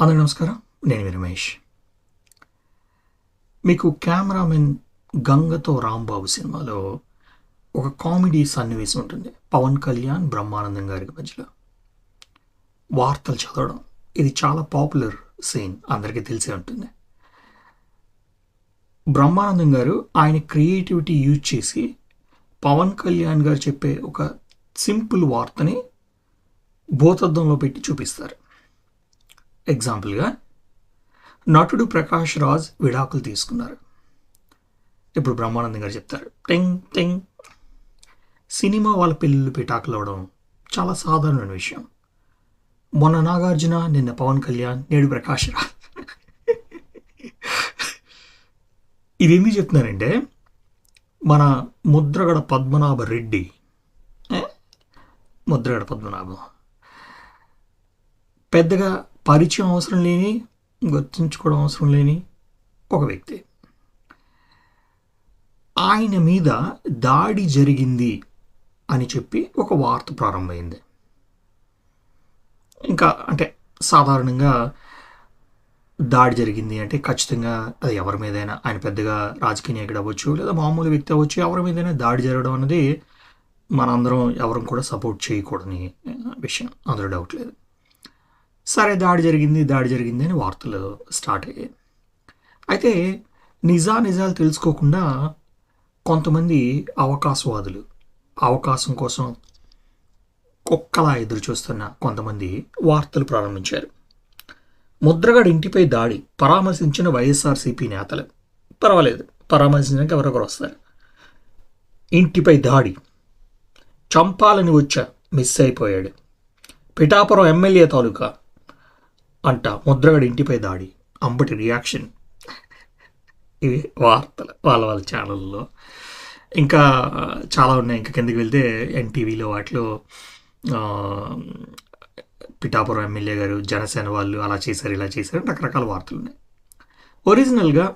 అందరూ నమస్కారం. నేను రమేష్. మీకు కెమెరామెన్ గంగతో రాంబాబు సినిమాలో ఒక కామెడీ సన్నివేశం ఉంటుంది. పవన్ కళ్యాణ్ బ్రహ్మానందం గారికి మధ్యలో. వార్తలు చదవడం. ఇది చాలా పాపులర్ సీన్. అందరికీ తెలిసే ఉంటుంది. బ్రహ్మానందం గారు ఆయన క్రియేటివిటీ యూజ్ చేసి పవన్ కళ్యాణ్ గారు చెప్పే ఒక సింపుల్ వార్తని భూతద్దంలో పెట్టి చూపిస్తారు. ఎగ్జాంపుల్గా నటుడు ప్రకాష్ రాజ్ విడాకులు తీసుకున్నారు. ఇప్పుడు బ్రహ్మానందం గారు చెప్తారు. టెంగ్ టెంగ్. సినిమా వాళ్ళ పిల్లలు పిటాకులు అవడం చాలా సాధారణమైన విషయం. మొన్న నాగార్జున నిన్న పవన్ కళ్యాణ్ నేడు ప్రకాష్ రాజ్. ఇది ఎందుకు చెప్తున్నానంటే మన ముద్రగడ పద్మనాభ రెడ్డి ముద్రగడ పద్మనాభం. పెద్దగా పరిచయం అవసరం లేని గుర్తించుకోవడం అవసరం లేని ఒక వ్యక్తి. ఆయన మీద దాడి జరిగింది అని చెప్పి ఒక వార్త ప్రారంభమైంది. ఇంకా అంటే సాధారణంగా దాడి జరిగింది అంటే ఖచ్చితంగా అది ఎవరి మీదైనా ఆయన పెద్దగా రాజకీయ నాయకుడు అవ్వచ్చు లేదా మామూలు వ్యక్తి అవ్వచ్చు ఎవరి మీదైనా దాడి జరగడం అనేది మనందరం ఎవరం కూడా సపోర్ట్ చేయకూడని విషయం. అందులో డౌట్ లేదు. సరే దాడి జరిగింది దాడి జరిగింది అని వార్తలు స్టార్ట్ అయ్యాయి. అయితే నిజా నిజాలు తెలుసుకోకుండా కొంతమంది అవకాశవాదులు అవకాశం కోసం కుక్కలా ఎదురు చూస్తున్న కొంతమంది వార్తలు ప్రారంభించారు. ముద్రగడ ఇంటిపై దాడి పరామర్శించిన వైఎస్ఆర్సీపీ నేతలు. పర్వాలేదు పరామర్శించడానికి ఎవరొకరు వస్తారు. ఇంటిపై దాడి చంపాలని వచ్చా మిస్ అయిపోయాడు. పిఠాపురం ఎమ్మెల్యే తాలూకా అంట. ముద్రగడి ఇంటిపై దాడి. అంబటి రియాక్షన్ ఇవి వార్తలు వాళ్ళ వాళ్ళ ఛానల్లో ఇంకా చాలా ఉన్నాయి. ఇంకా కిందకి వెళ్తే ఎన్టీవీలో వాటిలో పిఠాపురం ఎమ్మెల్యే గారు జనసేన వాళ్ళు అలా చేశారు ఇలా చేశారు రకరకాల వార్తలు ఉన్నాయి. ఒరిజినల్గా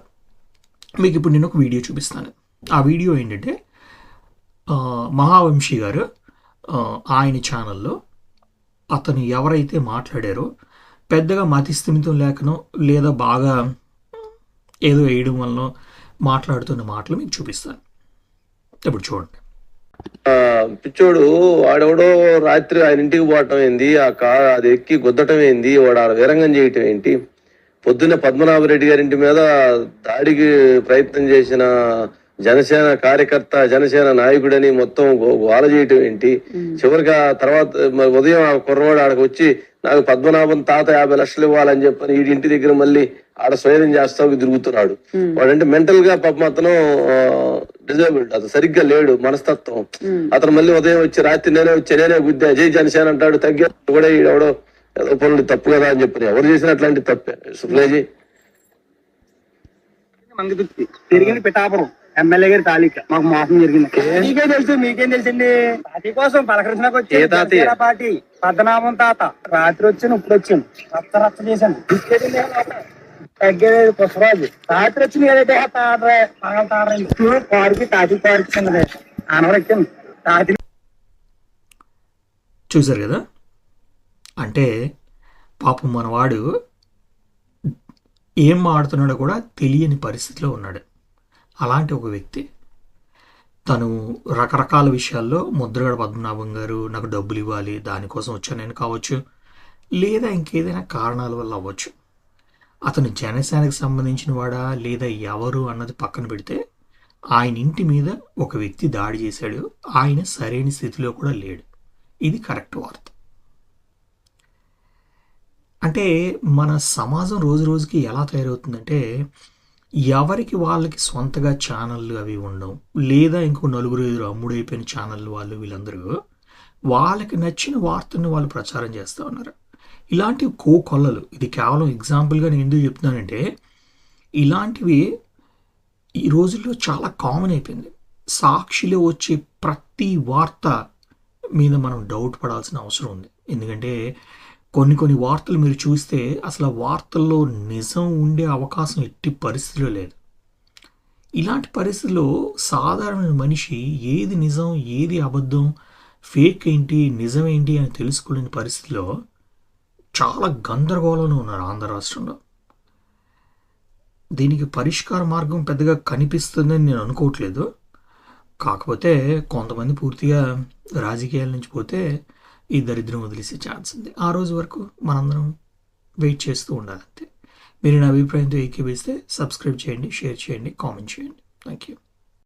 మీకు ఇప్పుడు నేను ఒక వీడియో చూపిస్తాను. ఆ వీడియో ఏంటంటే మహావంశీ గారు ఆయన ఛానల్లో అతను ఎవరైతే మాట్లాడారో పెద్దగా మతిస్థిమితం లేకనో లేదా బాగా ఏదో వేయడం వలన మాట్లాడుతున్న మాటలు మీకు చూపిస్తాను. ఇప్పుడు చూడండి. ఆ, పిచ్చోడు వాడెవడో రాత్రి ఆయన ఇంటికి పోవటం ఏంది? ఆ కార్ అది ఎక్కి గుద్దటం ఏంది? వాడు ఆడ వీరంగం చేయటం ఏంటి? పొద్దున్నే పద్మనాభరెడ్డి గారి ఇంటి మీద దాడికి ప్రయత్నం చేసిన జనసేన కార్యకర్త జనసేన నాయకుడని మొత్తం గో- గోల చేయటం ఏంటి? చివరికి ఆ తర్వాత ఉదయం ఆ కుర్రవాడు ఆడకు వచ్చి నాకు పద్మనాభం తాత యాభై లక్షలు ఇవ్వాలని చెప్పని ఈ ఇంటి దగ్గర మళ్ళీ ఆడ స్వయం చేస్తావు తిరుగుతున్నాడు. వాడంటే మెంటల్గా పాపం అతను డిజేబుల్డ్ అతను సరిగ్గా లేడు మనస్తత్వం. అతను మళ్ళీ ఉదయం వచ్చి రాత్రి నేనే వచ్చి నేనే గుద్దా జై జనసేన అంటాడు తగ్గా కూడా ఈడెవడో ఏదో పనులు తప్పు కదా అని చెప్పని. ఎవరు చేసిన అట్లాంటి తప్పే. పిఠాపురం. ఎమ్మెల్యే గారి తాలిక. మాకు మోసం జరిగింది. మీకే తెలుసు మీకేం తెలుసండి పార్టీ కోసం పలకరించడానికి వచ్చి పార్టీ. పద్మనాభం తాత. రాత్రి వచ్చాను ఇప్పుడు వచ్చాను రచ్చ రచ్చ చేశాను. తగ్గేది పుష్పరాజు. రాత్రి వచ్చింది ఏదైతే తాడ్రే పగల తాడ్రే పాడికి తాటి పాడికి చిన్నది. అనవరెక్కింది తాటి చూశారు కదా? అంటే పాపం మనవాడు ఏం ఆడుతున్నాడో కూడా తెలియని పరిస్థితిలో ఉన్నాడు. అలాంటి ఒక వ్యక్తి తను రకరకాల విషయాల్లో ముద్రగడ పద్మనాభం గారు నాకు డబ్బులు ఇవ్వాలి దానికోసం వచ్చానని కావచ్చు లేదా ఇంకేదైనా కారణాల వల్ల అవ్వచ్చు. అతను జనసేనకు సంబంధించిన వాడా లేదా ఎవరు అన్నది పక్కన పెడితే ఆయన ఇంటి మీద ఒక వ్యక్తి దాడి చేశాడు ఆయన సరైన స్థితిలో కూడా లేడు. ఇది కరెక్ట్ వార్త. అంటే మన సమాజం రోజు రోజుకి ఎలా తయారవుతుందంటే ఎవరికి వాళ్ళకి సొంతగా ఛానళ్ళు అవి ఉండవు. లేదా ఇంకో నలుగురు ఎదురు అమ్ముడైపోయిన ఛానళ్ళు వాళ్ళు వీళ్ళందరూ వాళ్ళకి నచ్చిన వార్తను వాళ్ళు ప్రచారం చేస్తూ ఉన్నారు. ఇలాంటివి కోకొల్లలు ఇది కేవలం ఎగ్జాంపుల్గా నేను ఎందుకు చెప్తున్నానంటే ఇలాంటివి ఈ రోజుల్లో చాలా కామన్ అయిపోయింది. సాక్షిలో వచ్చే ప్రతి వార్త మీద మనం డౌట్ పడాల్సిన అవసరం ఉంది. ఎందుకంటే కొన్ని కొన్ని వార్తలు మీరు చూస్తే అసలు వార్తల్లో నిజం ఉండే అవకాశం ఎట్టి పరిస్థితిలో లేదు. ఇలాంటి పరిస్థితుల్లో సాధారణ మనిషి ఏది నిజం ఏది అబద్ధం ఫేక్ ఏంటి నిజం ఏంటి అని తెలుసుకోలేని పరిస్థితిలో చాలా గందరగోళంలో ఉన్నారు ఆంధ్ర రాష్ట్రంలో. దీనికి పరిష్కార మార్గం పెద్దగా కనిపిస్తుందని నేను అనుకోవట్లేదు. కాకపోతే కొంతమంది పూర్తిగా రాజకీయాల నుంచి పోతే ఈ దరిద్రం వదిలేసే ఛాన్స్ ఉంది. ఆ రోజు వరకు మనందరం వెయిట్ చేస్తూ ఉండాలంతే. మీరు నా అభిప్రాయంతో ఏకీపిస్తే సబ్స్క్రైబ్ చేయండి షేర్ చేయండి కామెంట్ చేయండి. Thank you